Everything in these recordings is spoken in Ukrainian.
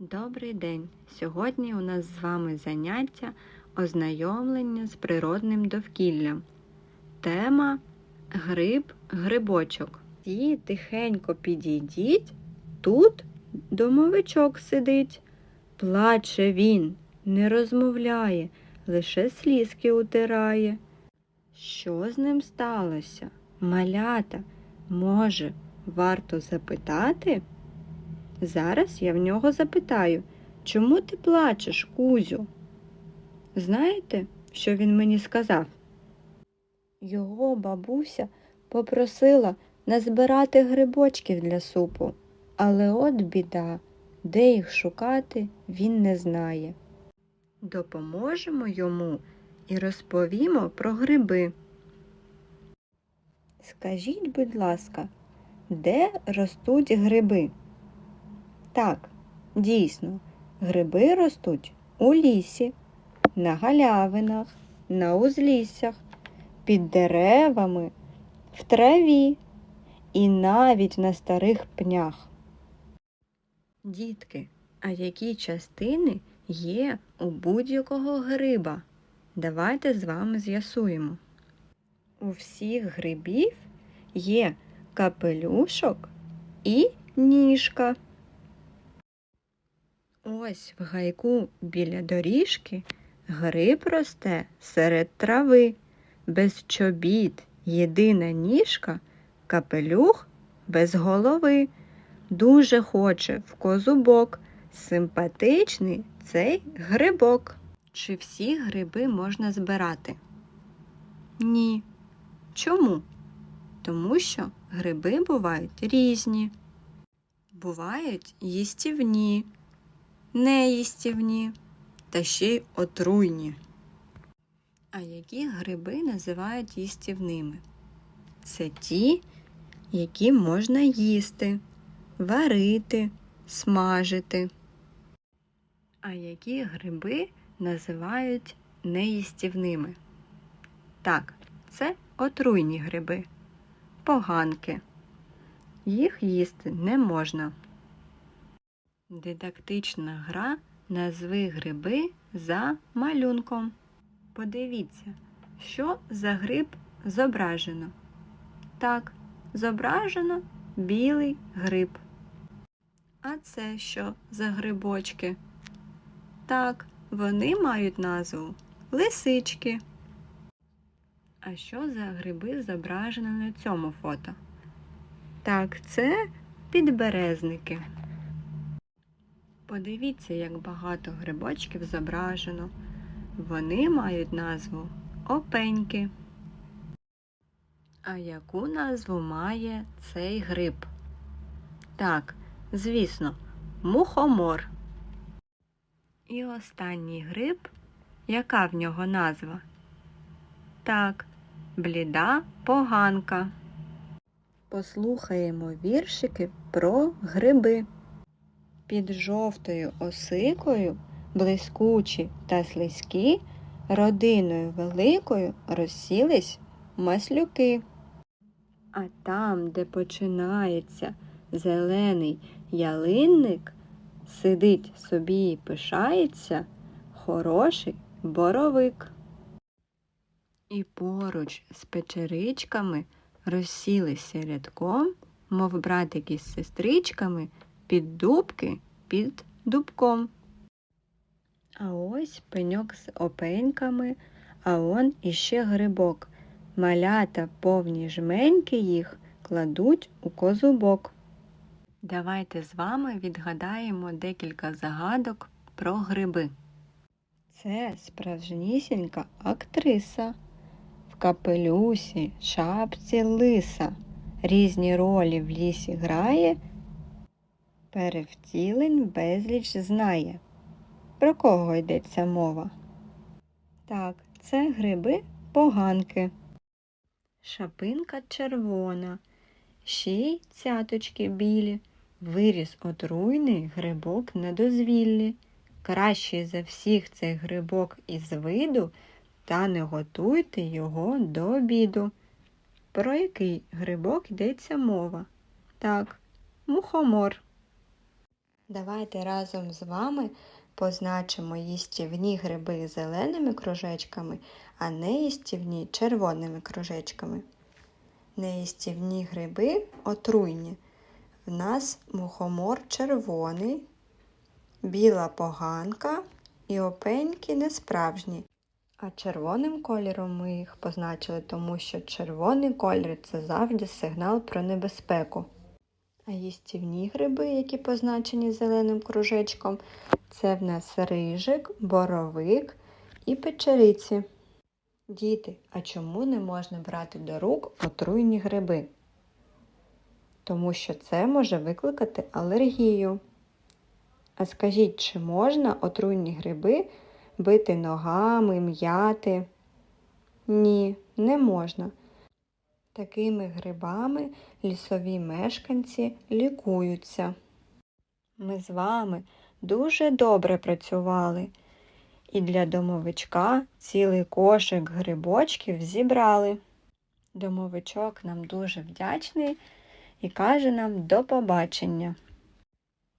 Добрий день! Сьогодні у нас з вами заняття ознайомлення з природним довкіллям. Тема Гриб, грибочок. Всі тихенько підійдіть, тут домовичок сидить. Плаче він, не розмовляє, лише слізки утирає. Що з ним сталося? Малята, може, варто запитати? Зараз я в нього запитаю, чому ти плачеш, Кузю? Знаєте, що він мені сказав? Його бабуся попросила назбирати грибочків для супу, але от біда, де їх шукати, він не знає. Допоможемо йому і розповімо про гриби. Скажіть, будь ласка, де ростуть гриби? Так, дійсно, гриби ростуть у лісі, на галявинах, на узліссях, під деревами, в траві і навіть на старих пнях. Дітки, а які частини є у будь-якого гриба? Давайте з вами з'ясуємо. У всіх грибів є капелюшок і ніжка. Ось в гайку біля доріжки гриб росте серед трави, без чобіт, єдина ніжка, капелюх без голови. Дуже хоче в козубок, симпатичний цей грибок. Чи всі гриби можна збирати? Ні. Чому? Тому що гриби бувають різні. Бувають їстівні, неїстівні та ще й отруйні. А які гриби називають їстівними? Це ті, які можна їсти, варити, смажити. А які гриби називають неїстівними? Так, це отруйні гриби, поганки. Їх їсти не можна. Дидактична гра Назви гриби за малюнком. Подивіться, що за гриб зображено. Так, зображено білий гриб. А це що за грибочки? Так, вони мають назву лисички. А що за гриби зображено на цьому фото? Так, це підберезники. Подивіться, як багато грибочків зображено. Вони мають назву опеньки. А яку назву має цей гриб? Так, звісно, мухомор. І останній гриб, яка в нього назва? Так, бліда поганка. Послухаємо віршики про гриби. Під жовтою осикою, блискучі та слизькі, родиною великою розсілись маслюки. А там, де починається зелений ялинник, сидить собі і пишається хороший боровик. І поруч з печеричками розсілися рядком, мов братики з сестричками під дубки під дубком. А ось пеньок з опеньками, а он іще грибок. Малята повні жменьки їх кладуть у козубок. Давайте з вами відгадаємо декілька загадок про гриби. Це справжнісінька актриса. В капелюсі, шапці лиса. Різні ролі в лісі грає Перевтілень безліч знає. Про кого йдеться мова? Так, це гриби поганки. Шапинка червона, ще й цяточки білі, виріс отруйний грибок на дозвіллі. Кращий за всіх цей грибок із виду, та не готуйте його до обіду. Про який грибок йдеться мова? Так, мухомор. Давайте разом з вами позначимо їстівні гриби зеленими кружечками, а неїстівні червоними кружечками. Неїстівні гриби отруйні. В нас мухомор червоний, біла поганка і опеньки несправжні. А червоним кольором ми їх позначили, тому що червоний колір це завжди сигнал про небезпеку. А їстівні гриби, які позначені зеленим кружечком, це в нас рижик, боровик і печериці. Діти, а чому не можна брати до рук отруйні гриби? Тому що це може викликати алергію. А скажіть, чи можна отруйні гриби бити ногами, м'яти? Ні, не можна. Такими грибами лісові мешканці лікуються. Ми з вами дуже добре працювали. І для домовичка цілий кошик грибочків зібрали. Домовичок нам дуже вдячний і каже нам до побачення.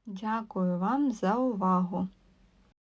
Дякую вам за увагу!